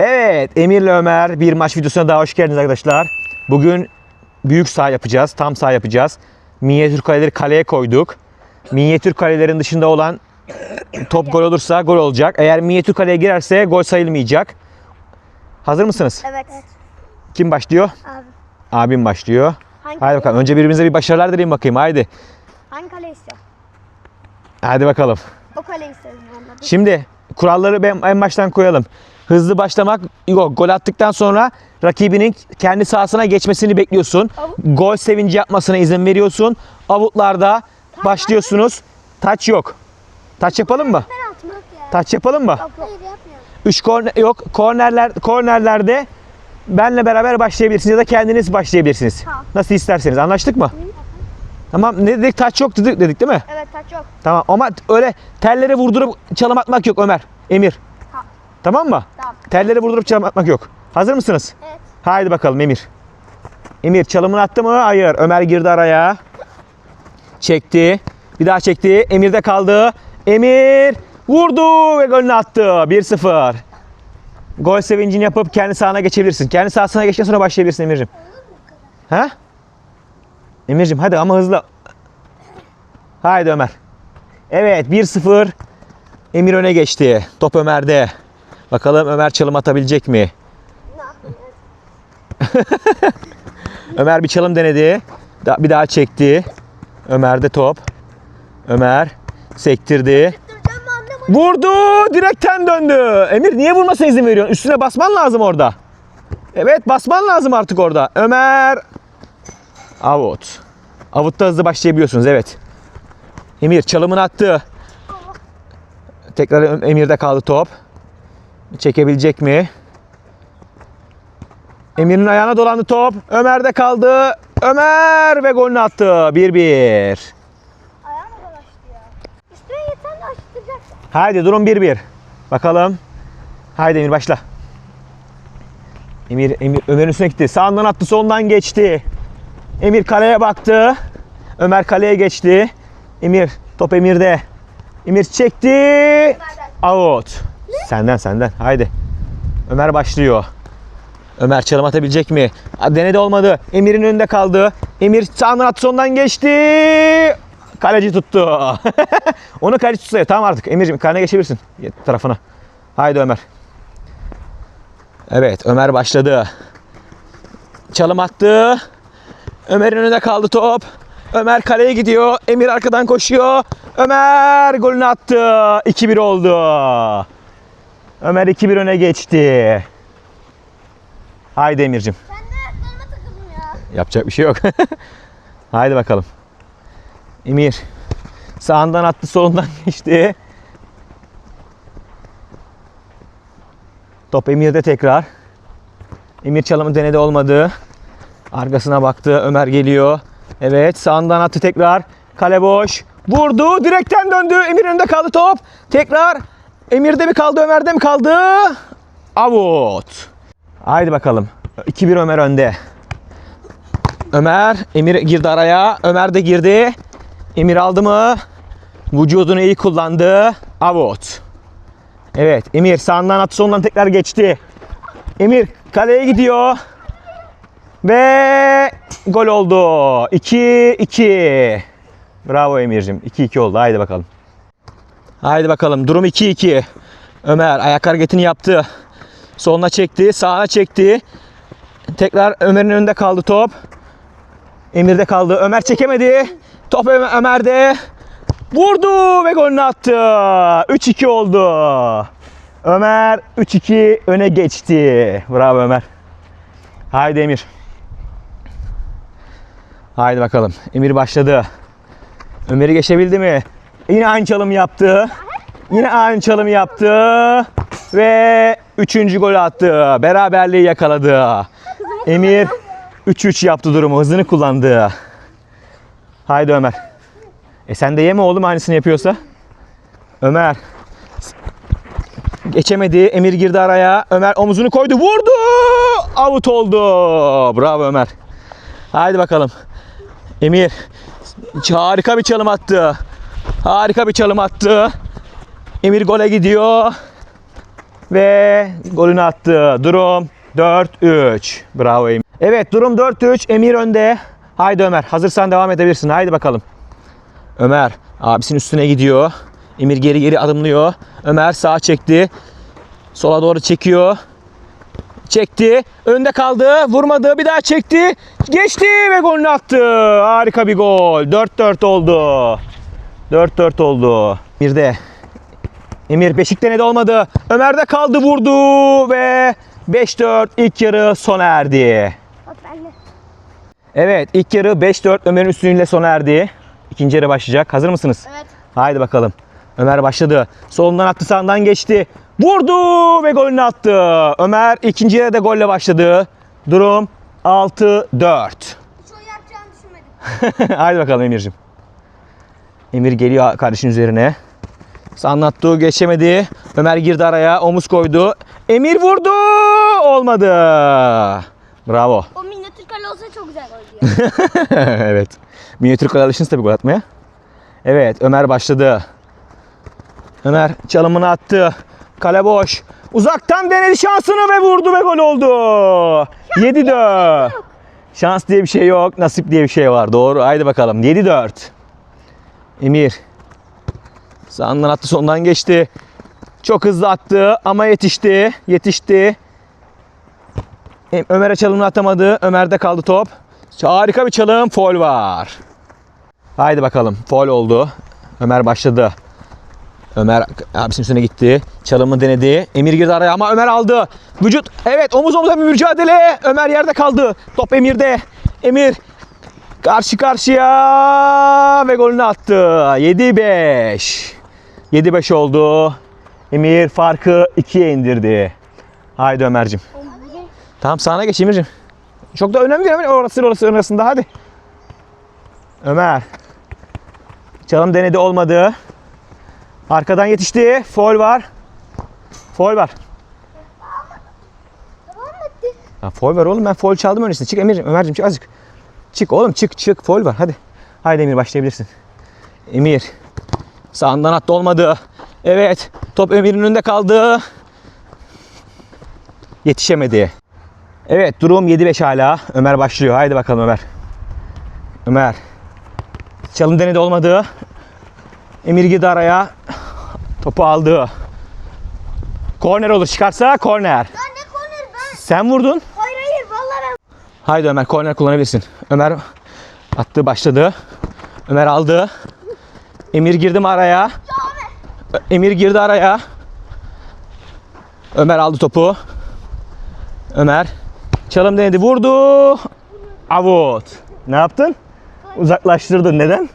Evet, Emir'le Ömer bir maç videosuna daha hoş geldiniz arkadaşlar. Bugün büyük saha yapacağız, tam saha yapacağız. Minyatür kaleleri kaleye koyduk. Minyatür kalelerin dışında olan top gol olursa gol olacak. Eğer minyatür kaleye girerse gol sayılmayacak. Hazır mısınız? Evet. Kim başlıyor? Abi. Abim başlıyor. Hangi Haydi bakalım. Önce birbirimize bir başarılar dileyin bakayım. Haydi. Hangi kale istiyor? Hadi bakalım. O kale anladım. Şimdi kuralları ben en baştan koyalım. Hızlı başlamak yok. Gol attıktan sonra rakibinin kendi sahasına geçmesini bekliyorsun. Gol sevinci yapmasına izin veriyorsun. Avutlarda başlıyorsunuz. Taç yok. Taç yapalım mı? Taç yapalım mı? Hayır yapmıyorum. 3 korner yok. Kornerler kornerlerde benle beraber başlayabilirsiniz ya da kendiniz başlayabilirsiniz. Tamam. Nasıl isterseniz. Anlaştık mı? Tamam. Ne dedik? Taç yok dedik, dedik değil mi? Evet taç yok. Tamam ama öyle telleri vurdurup çalım atmak yok Ömer. Emir. Tamam. Mı? Tamam. Telleri vurdurup çalım atmak yok. Hazır mısınız? Evet. Haydi bakalım Emir. Emir çalımını attı mı? Hayır. Ömer girdi araya. Çekti. Bir daha çekti. Emir'de kaldı. Emir vurdu ve golünü attı. 1-0. Gol sevincini yapıp kendi sahana geçebilirsin. Kendi sahasına geçtikten sonra başlayabilirsin Emir'cim. Ha? Emir'cim hadi ama hızlı. Haydi Ömer. Evet 1-0. Emir öne geçti. Top Ömer'de. Bakalım Ömer çalım atabilecek mi? Ömer bir çalım denedi. Bir daha çekti. Ömer'de top. Ömer sektirdi. Vurdu. Direkten döndü. Emir niye vurmasına izin veriyorsun? Üstüne basman lazım orada. Evet basman lazım artık orada. Ömer. Out. Out'ta hızlı başlayabiliyorsunuz evet. Emir çalımını attı. Tekrar Emir'de kaldı top. Çekebilecek mi? Emir'in ayağına dolandı top. Ömer'de kaldı. Ömer ve golünü attı. 1-1. Ayağım dolaştı ya. Üstüne yeterli açtıracak. Haydi durum 1-1. Bakalım. Haydi Emir başla. Emir, Emir Ömer'in üstüne gitti. Sağından attı, solundan geçti. Emir kaleye baktı. Ömer kaleye geçti. Emir, top Emir'de. Emir çekti. Out. Senden senden. Haydi. Ömer başlıyor. Ömer çalım atabilecek mi? Denedi olmadı. Emir'in önünde kaldı. Emir sağından attı sondan geçti. Kaleci tuttu. Onu kaleci tutsa tamam artık. Emir'ciğim kalene geçebilirsin tarafına. Haydi Ömer. Evet Ömer başladı. Çalım attı. Ömer'in önünde kaldı top. Ömer kaleye gidiyor. Emir arkadan koşuyor. Ömer golünü attı. 2-1 oldu. Ömer 2-1 öne geçti. Haydi Emir'cim. Ben de ayaklarıma takıldım ya. Yapacak bir şey yok. Haydi bakalım. Emir. Sağından attı, solundan geçti. Top Emir'de tekrar. Emir çalımı denedi olmadı. Arkasına baktı. Ömer geliyor. Evet sağından attı tekrar. Kale boş. Vurdu. Direkten döndü. Emir önünde kaldı top. Tekrar. Emir'de mi kaldı Ömer'de mi kaldı? Avut. Haydi bakalım. 2-1 Ömer önde. Ömer, Emir girdi araya. Ömer de girdi. Emir aldı mı? Vücudunu iyi kullandı. Avut. Evet, Emir sağından attı sonundan tekrar geçti. Emir kaleye gidiyor. Ve gol oldu. 2-2. Bravo Emir'cim. 2-2 oldu. Haydi bakalım. Haydi bakalım. Durum 2-2. Ömer ayak hareketini yaptı. Soluna çekti, sağına çekti. Tekrar Ömer'in önünde kaldı top. Emir'de kaldı. Ömer çekemedi. Top Ömer- Ömer'de. Vurdu ve golünü attı. 3-2 oldu. Ömer 3-2 öne geçti. Bravo Ömer. Haydi Emir. Haydi bakalım. Emir başladı. Ömer'i geçebildi mi? Yine aynı çalım yaptı. Yine aynı çalım yaptı. Ve üçüncü golü attı. Beraberliği yakaladı. Emir 3-3 yaptı durumu. Hızını kullandı. Haydi Ömer. E sen de yeme oğlum aynısını yapıyorsa. Ömer. Geçemedi. Emir girdi araya. Ömer omuzunu koydu. Vurdu. Out oldu. Bravo Ömer. Haydi bakalım. Emir. Harika bir çalım attı. Harika bir çalım attı. Emir gole gidiyor. Ve golünü attı. Durum 4-3. Bravo Emir. Evet durum 4-3. Emir önde. Haydi Ömer. Hazırsan devam edebilirsin. Haydi bakalım. Ömer abisinin üstüne gidiyor. Emir geri geri adımlıyor. Ömer sağa çekti. Sola doğru çekiyor. Çekti. Önde kaldı. Vurmadı. Bir daha çekti. Geçti ve golünü attı. Harika bir gol. 4-4 oldu. 4-4 oldu. Bir de Emir Beşik'te de olmadı. Ömer'de kaldı vurdu ve 5-4 ilk yarı sona erdi. Evet ilk yarı 5-4 Ömer'in üstünlüğüyle sona erdi. İkinci yarı başlayacak. Hazır mısınız? Evet. Haydi bakalım. Ömer başladı. Solundan attı sağından geçti. Vurdu ve golünü attı. Ömer ikinci yarıda golle başladı. Durum 6-4. Hiç o yapacağını düşünmedim. Haydi bakalım Emir'cim. Emir geliyor kardeşin üzerine. Attığı geçemedi. Ömer girdi araya. Omuz koydu. Emir vurdu. Olmadı. Bravo. O minyatür kale olsa çok güzel ya. evet. Minyatür kale alışınız tabii gol atmaya. Evet Ömer başladı. Ömer çalımını attı. Kale boş. Uzaktan denedi şansını ve vurdu ve gol oldu. 7-4. Şans diye bir şey yok. Nasip diye bir şey var. Doğru. Haydi bakalım. 7-4. Emir. Sağından attı sondan geçti. Çok hızlı attı ama yetişti. Yetişti. Ömer'e çalımını atamadı. Ömer'de kaldı top. Harika bir çalım. Foul var. Haydi bakalım. Foul oldu. Ömer başladı. Ömer abisinin üstüne gitti. Çalımı denedi. Emir girdi araya ama Ömer aldı. Vücut evet omuz omuza bir mücadele. Ömer yerde kaldı. Top Emir'de. Emir karşı karşıya ve golünü attı. 7-5. 7-5 oldu. Emir farkı 2'ye indirdi. Haydi Ömer'cim. Tamam sağına geç Emir'cim. Çok da önemli değil. Orası orası arasında hadi. Ömer. Çalım denedi olmadı. Arkadan yetişti. Foul var. Foul var. Ya foul var oğlum ben foul çaldım öncesinde. Çık Emir'cim, Ömer'cim çık azıcık. Çık oğlum çık çık foul var hadi. Haydi Emir başlayabilirsin. Emir. Sağından attı olmadı. Evet. Top Emir'in önünde kaldı. Yetişemedi. Evet durum 7-5 hala. Ömer başlıyor. Haydi bakalım Ömer. Ömer. Çalım denedi olmadı. Emir girdi araya. Topu aldı. Korner olur. Çıkarsa korner. Ya ne korner ben? Sen vurdun. Hayır hayır vallahi ben. Haydi Ömer korner kullanabilirsin. Ömer attı başladı. Ömer aldı. Emir girdi mi araya? Emir girdi araya. Ömer aldı topu. Ömer çalım denedi vurdu. Avut. Ne yaptın? Uzaklaştırdın. Neden?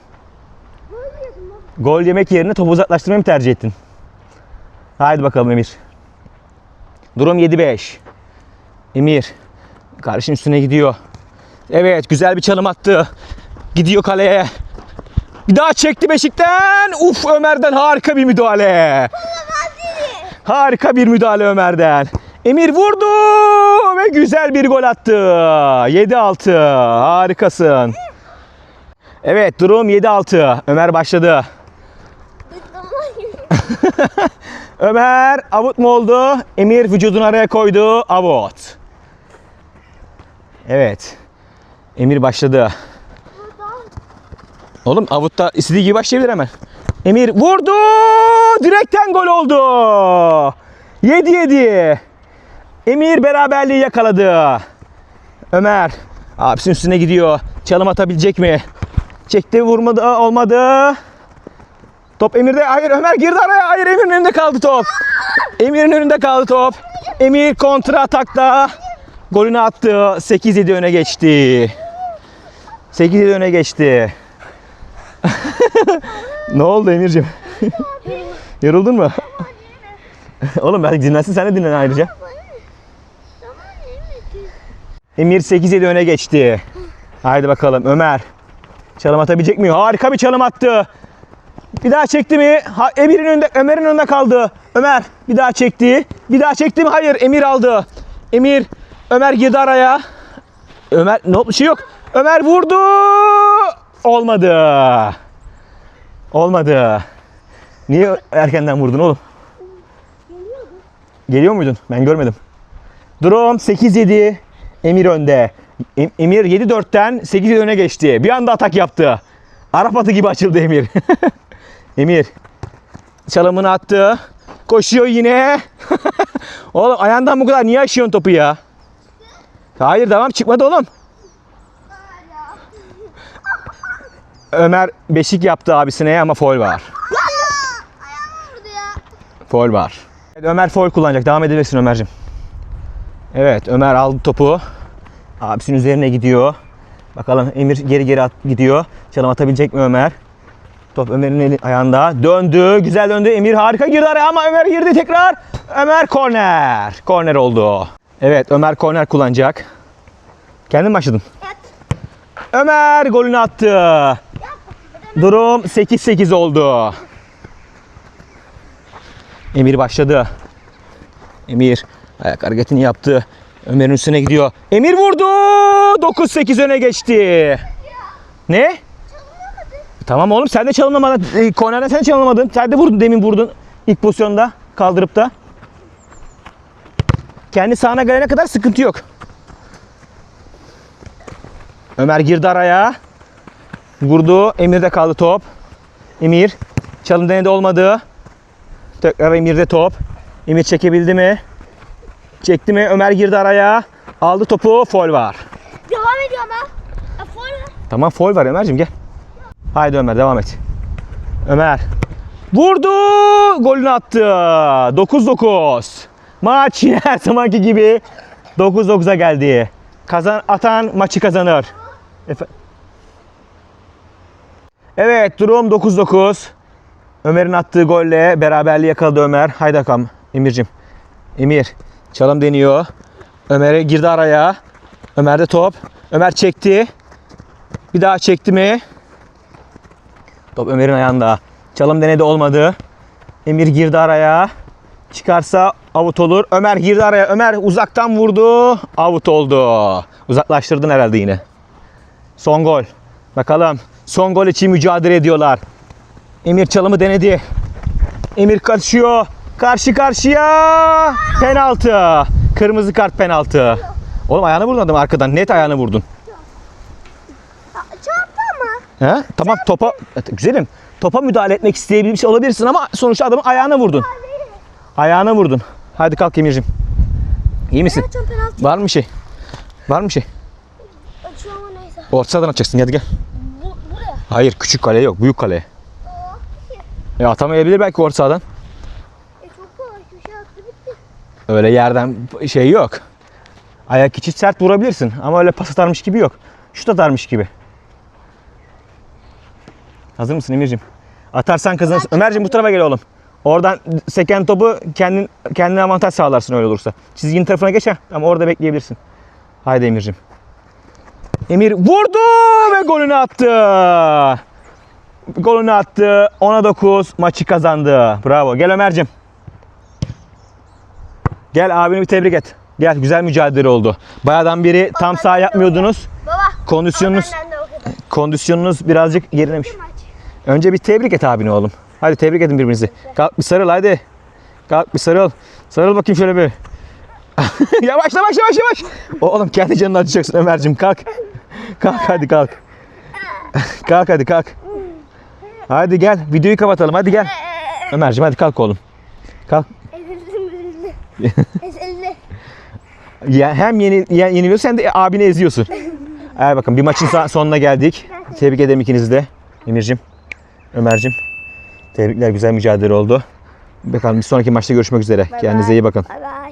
Gol yemek yerine topu uzaklaştırmayı mı tercih ettin? Haydi bakalım Emir. Durum 7-5. Emir. Kardeşin üstüne gidiyor. Evet güzel bir çalım attı. Gidiyor kaleye. Bir daha çekti Beşik'ten. Uf Ömer'den harika bir müdahale. Harika bir müdahale Ömer'den. Emir vurdu ve güzel bir gol attı. 7-6. Harikasın. Evet durum 7-6. Ömer başladı. Ömer avut mu oldu? Emir vücudunu araya koydu. Avut. Evet. Emir başladı. Oğlum avutta istediği gibi başlayabilir hemen. Emir vurdu. Direkten gol oldu. 7-7. Emir beraberliği yakaladı. Ömer abisinin üstüne gidiyor. Çalım atabilecek mi? Çekti vurmadı olmadı. Top Emir'de. Hayır Ömer girdi araya. Hayır Emir'in önünde kaldı top. Emir'in önünde kaldı top. Emir kontra atakta golünü attı. 8-7 öne geçti. 8-7 öne geçti. ne oldu Emir'cim? Yoruldun mu? Oğlum ben dinlensin sen de dinlen ayrıca. Emir 8-7 öne geçti. Haydi bakalım Ömer. Çalım atabilecek mi? Harika bir çalım attı. Bir daha çekti mi? Ha, Emir'in önünde, Ömer'in önünde kaldı. Ömer bir daha çekti. Bir daha çekti mi? Hayır, Emir aldı. Emir, Ömer girdi araya. Ömer, ne oldu? Şey yok. Ömer vurdu. Olmadı. Olmadı. Niye erkenden vurdun oğlum? Geliyor muydun? Ben görmedim. Durum 8-7. Emir önde. Em- Emir 7-4'ten 8 öne geçti. Bir anda atak yaptı. Arap atı gibi açıldı Emir. Emir. Çalımını attı. Koşuyor yine. oğlum ayağından bu kadar niye aşıyorsun topu ya? Hayır devam çıkmadı oğlum. Ömer beşik yaptı abisine ama foul var. Foul var. Evet, Ömer foul kullanacak. Devam edebilirsin Ömer'cim. Evet Ömer aldı topu. Abisinin üzerine gidiyor. Bakalım Emir geri geri at, gidiyor. Çalım atabilecek mi Ömer? Top Ömer'in eli, ayağında. Döndü. Güzel döndü. Emir harika girdi araya ama Ömer girdi tekrar. Ömer korner. Korner oldu. Evet Ömer korner kullanacak. Kendin mi başladın? Evet. Ömer golünü attı. Durum 8-8 oldu. Emir başladı. Emir ayak hareketini yaptı. Ömer'in üstüne gidiyor. Emir vurdu. 9-8 öne geçti. Ne? Tamam oğlum sen de çalımlamadın. E, Kornerden sen çalımlamadın. Sen de vurdun demin vurdun. İlk pozisyonda kaldırıp da. Kendi sahana gelene kadar sıkıntı yok. Ömer girdi araya. Vurdu. Emir'de kaldı top. Emir. Çalım denedi olmadı. Tekrar Emir'de top. Emir çekebildi mi? Çekti mi? Ömer girdi araya. Aldı topu. Foul var. Devam ediyor ama. Ya, foul ver. Tamam foul var Ömer'cim gel. Haydi Ömer devam et. Ömer. Vurdu. Golünü attı. 9-9. Maç yine her zamanki gibi 9-9'a geldi. Kazan, atan maçı kazanır. Efe- Evet durum 9-9. Ömer'in attığı golle beraberliği yakaladı Ömer. Haydi bakalım Emir'cim. Emir çalım deniyor. Ömer'e girdi araya. Ömer'de top. Ömer çekti. Bir daha çekti mi? Top Ömer'in ayağında. Çalım denedi olmadı. Emir girdi araya. Çıkarsa avut olur. Ömer girdi araya. Ömer uzaktan vurdu. Avut oldu. Uzaklaştırdın herhalde yine. Son gol. Bakalım. Son gol için mücadele ediyorlar. Emir çalımı denedi. Emir kaçıyor. Karşı karşıya. Penaltı. Kırmızı kart penaltı. Oğlum ayağını vurdun adam arkadan. Net ayağını vurdun. Ya, Çarptı ama. He? Tamam topa güzelim. Topa müdahale etmek isteyebilmiş olabilirsin ama sonuçta adamın ayağına vurdun. Ayağına vurdun. Hadi kalk Emir'cim. İyi misin? Var mı bir şey? Var mı bir şey? açıyor ama neyse. Orta sahadan atacaksın hadi gel. Bu, buraya. Hayır küçük kale yok büyük kale. E atamayabilir belki orta sahadan. E çok kolay köşe attı bitti. Öyle yerden şey yok. Ayak içi sert vurabilirsin ama öyle pas atarmış gibi yok. Şut atarmış gibi. Hazır mısın Emir'cim? Atarsan kazanırsın. Ömer'cim bu tarafa gel oğlum. Oradan seken topu kendin kendine avantaj sağlarsın öyle olursa. Çizginin tarafına geç ha. Ama orada bekleyebilirsin. Haydi Emir'cim. Emir vurdu ve golünü attı. Golünü attı. 10'a 9 maçı kazandı. Bravo. Gel Ömer'cim. Gel abini bir tebrik et. Gel güzel mücadele oldu. Bayağıdan beri tam sağ yapmıyordunuz. Baba. Kondisyonunuz kondisyonunuz birazcık gerilemiş. Önce bir tebrik et abini oğlum. Hadi tebrik edin birbirinizi. Kalk bir sarıl hadi. Kalk bir sarıl. Sarıl bakayım şöyle bir. yavaş yavaş yavaş yavaş. Oğlum kendi canını acıyacaksın Ömer'cim kalk. Kalk hadi kalk. kalk hadi kalk. Hadi gel videoyu kapatalım hadi gel. Ömer'cim hadi kalk oğlum. Kalk. Ya hem yeni ya- yeniliyorsun hem de abini eziyorsun. Evet bakın bir maçın sonuna geldik. Tebrik ederim ikinizi de. Emir'cim, Ömer'cim. Tebrikler güzel mücadele oldu. Bakalım bir sonraki maçta görüşmek üzere. Kendinize iyi bakın. Bay bay.